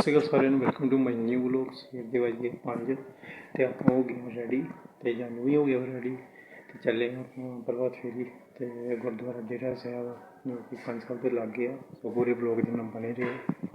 ਸਤਿ ਸ਼੍ਰੀ ਅਕਾਲ ਸਾਰਿਆਂ ਨੂੰ welcome to my new vlog ਸਵੇਰ ਦੇ ਵਜ ਗਏ 5 ਤੇ ਆਪਾਂ ਹੋ ਗਏ ਰੈਡੀ ਤੇ ਜਾਨੂ ਵੀ ਹੋ ਗਿਆ ਰੈਡੀ ਤੇ ਚੱਲੇ ਆਪਾਂ ਪ੍ਰਭਾਤ ਫੇਰੀ, ਤੇ ਗੁਰਦੁਆਰਾ ਡੇਰਾ ਸਾਹਿਬ, ਜੋ ਕਿ ਪੰਜ ਸਾਲ ਦੇ ਲਾਗੇ ਆ, ਸੋ ਪੂਰੇ ਬਲੌਗ ਦੇ ਨਾਲ ਬਣੇ ਰਹੋ।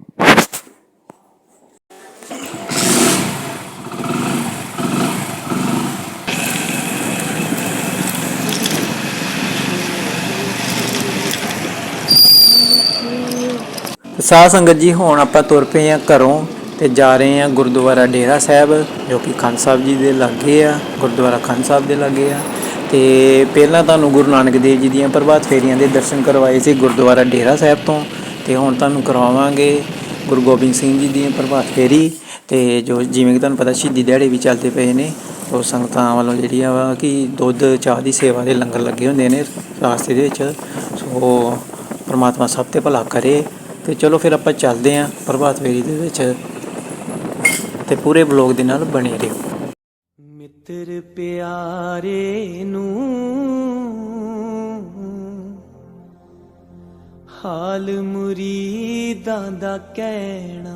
ਸਾਧ ਸੰਗਤ ਜੀ, ਹੁਣ ਆਪਾਂ ਤੁਰ ਪਏ ਆ ਘਰੋਂ ਤੇ ਜਾ ਰਹੇ ਆ ਗੁਰਦੁਆਰਾ ਡੇਰਾ ਸਾਹਿਬ, ਜੋ ਕਿ ਖੰਡ ਸਾਹਿਬ ਜੀ ਦੇ ਲਾਗੇ ਆ, ਗੁਰਦੁਆਰਾ ਖੰਡ ਸਾਹਿਬ ਦੇ ਲਾਗੇ ਆ। ਤੇ ਪਹਿਲਾਂ ਤੁਹਾਨੂੰ ਗੁਰੂ ਨਾਨਕ ਦੇਵ ਜੀ ਦੀਆਂ ਪ੍ਰਭਾਤ ਫੇਰੀਆਂ ਦੇ ਦਰਸ਼ਨ ਕਰਵਾਏ ਸੀ ਗੁਰਦੁਆਰਾ ਡੇਰਾ ਸਾਹਿਬ ਤੋਂ, ਤੇ ਹੁਣ ਤੁਹਾਨੂੰ ਕਰਵਾਵਾਂਗੇ ਗੁਰੂ ਗੋਬਿੰਦ ਸਿੰਘ ਜੀ ਦੀਆਂ ਪ੍ਰਭਾਤ ਫੇਰੀ। ਤੇ ਜੋ ਜਿਵੇਂ ਕਿ ਤੁਹਾਨੂੰ ਪਤਾ ਸ਼ਹੀਦੀ ਦਿਹਾੜੇ ਵੀ ਚੱਲਦੇ ਪਏ ਨੇ, ਉਹ ਸੰਗਤਾਂ ਵੱਲੋਂ ਜਿਹੜੀ ਆ ਵਾ ਕਿ ਦੁੱਧ, ਚਾਹ ਦੀ ਸੇਵਾ ਦੇ ਲੰਗਰ ਲੱਗੇ ਹੁੰਦੇ ਨੇ ਰਾਸਤੇ ਦੇ ਵਿੱਚ। ਸੋ ਪਰਮਾਤਮਾ ਸਭ ਤੇ ਭਲਾ ਕਰੇ ਤੇ ਚਲੋ ਫਿਰ ਆਪਾਂ ਚੱਲਦੇ ਆਂ ਪ੍ਰਭਾਤ ਫੇਰੀ ਦੇ ਵਿੱਚ ਤੇ ਪੂਰੇ ਬਲੌਗ ਦੇ ਨਾਲ ਬਣੇ ਰਹੋ। ਮਿੱਤਰ ਪਿਆਰੇ ਨੂੰ ਹਾਲ ਮੁਰੀਦਾਂ ਦਾ ਕਹਿਣਾ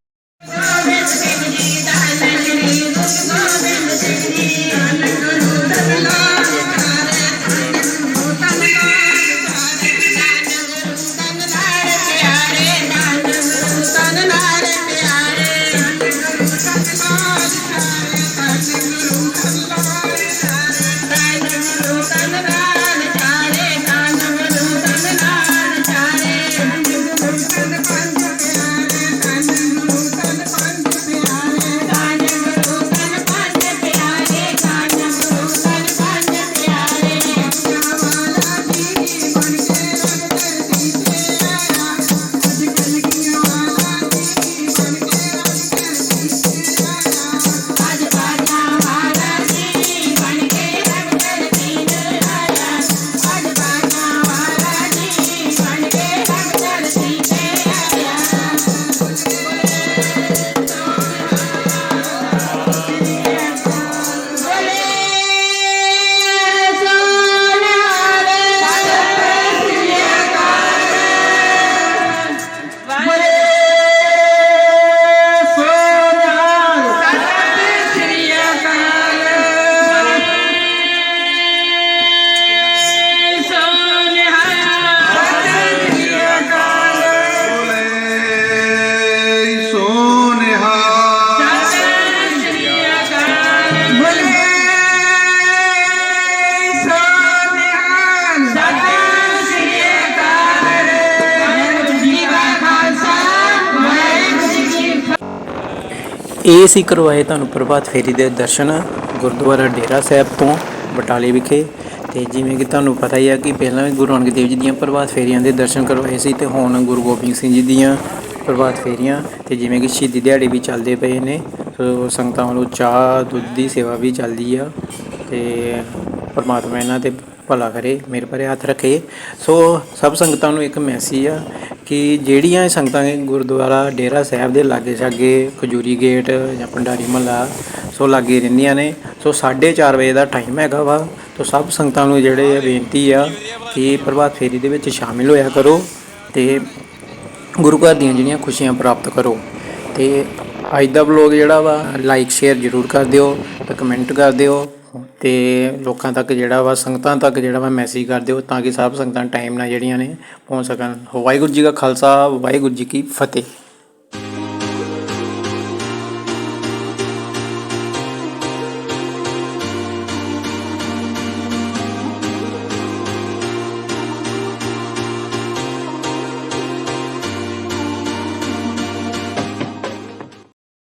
ਇਹ ਸੀ ਕਰਵਾਏ ਤੁਹਾਨੂੰ ਪ੍ਰਭਾਤ ਫੇਰੀ ਦੇ ਦਰਸ਼ਨ ਗੁਰਦੁਆਰਾ ਡੇਰਾ ਸਾਹਿਬ ਤੋਂ, ਬਟਾਲੇ ਵਿਖੇ। ਤੇ ਜਿਵੇਂ ਕਿ ਤੁਹਾਨੂੰ ਪਤਾ ਹੀ ਆ ਕਿ ਪਹਿਲਾਂ ਵੀ ਗੁਰੂ ਨਾਨਕ ਦੇਵ ਜੀ ਦੀਆਂ ਪ੍ਰਭਾਤ ਫੇਰੀਆਂ ਦੇ ਦਰਸ਼ਨ ਕਰਵਾਏ ਸੀ ਤੇ ਹੁਣ ਗੁਰੂ ਗੋਬਿੰਦ ਸਿੰਘ ਜੀ ਦੀਆਂ ਪ੍ਰਭਾਤ ਫੇਰੀਆਂ, ਤੇ ਜਿਵੇਂ ਕਿ ਸ਼ਹੀਦੀ ਦਿਹਾੜੇ ਵੀ ਚੱਲਦੇ ਪਏ ਨੇ, ਸੋ ਸੰਗਤਾਂ ਵੱਲੋਂ ਚਾਹ, ਦੁੱਧ ਦੀ ਸੇਵਾ ਵੀ ਚੱਲਦੀ ਆ, ਤੇ ਪਰਮਾਤਮਾ ਇਹਨਾਂ ਤੇ ਭਲਾ ਕਰੇ ਮੇਰੇ ਪਰੇ ਹੱਥ ਰੱਖੇ। ਸੋ ਸਭ ਸੰਗਤਾਂ ਨੂੰ ਇੱਕ ਮੈਸੇਜ ਆ ਕਿ ਜਿਹੜੀਆਂ ਸੰਗਤਾਂ ਗੁਰਦੁਆਰਾ ਡੇਰਾ ਸਾਹਿਬ ਦੇ ਲਾਗੇ ਛਾਗੇ, ਖਜੂਰੀ ਗੇਟ ਜਾਂ ਭੰਡਾਰੀ ਮਹੱਲਾ, ਸੋ ਲਾਗੇ ਰਹਿੰਦੀਆਂ ਨੇ। ਸੋ 4:30 ਵਜੇ ਦਾ ਟਾਈਮ ਹੈਗਾ ਵਾ। ਤੋ ਸਭ ਸੰਗਤਾਂ ਨੂੰ ਜਿਹੜੇ ਆ ਬੇਨਤੀ ਆ ਕਿ ਪ੍ਰਭਾਤ ਫੇਰੀ ਦੇ ਵਿੱਚ ਸ਼ਾਮਿਲ ਹੋਇਆ ਕਰੋ ਤੇ ਗੁਰੂ ਘਰ ਦੀਆਂ ਜਿਹੜੀਆਂ ਖੁਸ਼ੀਆਂ ਪ੍ਰਾਪਤ ਕਰੋ। ਤੇ ਅੱਜ ਦਾ ਵਲੋਗ ਜਿਹੜਾ ਵਾ ਲਾਈਕ ਸ਼ੇਅਰ ਜ਼ਰੂਰ ਕਰ ਦਿਓ ਤੇ ਕਮੈਂਟ ਕਰ ਦਿਓ। ਅਤੇ ਲੋਕਾਂ ਤੱਕ ਜਿਹੜਾ ਵਾ, ਸੰਗਤਾਂ ਤੱਕ ਜਿਹੜਾ ਵਾ ਮੈਸੇਜ ਕਰ ਦਿਓ ਤਾਂ ਕਿ ਸਭ ਸੰਗਤਾਂ ਟਾਈਮ ਨਾਲ ਜਿਹੜੀਆਂ ਨੇ ਪਹੁੰਚ ਸਕਣ। ਵਾਹਿਗੁਰੂ ਜੀ ਕਾ ਖਾਲਸਾ, ਵਾਹਿਗੁਰੂ ਜੀ ਕੀ ਫਤਿਹ।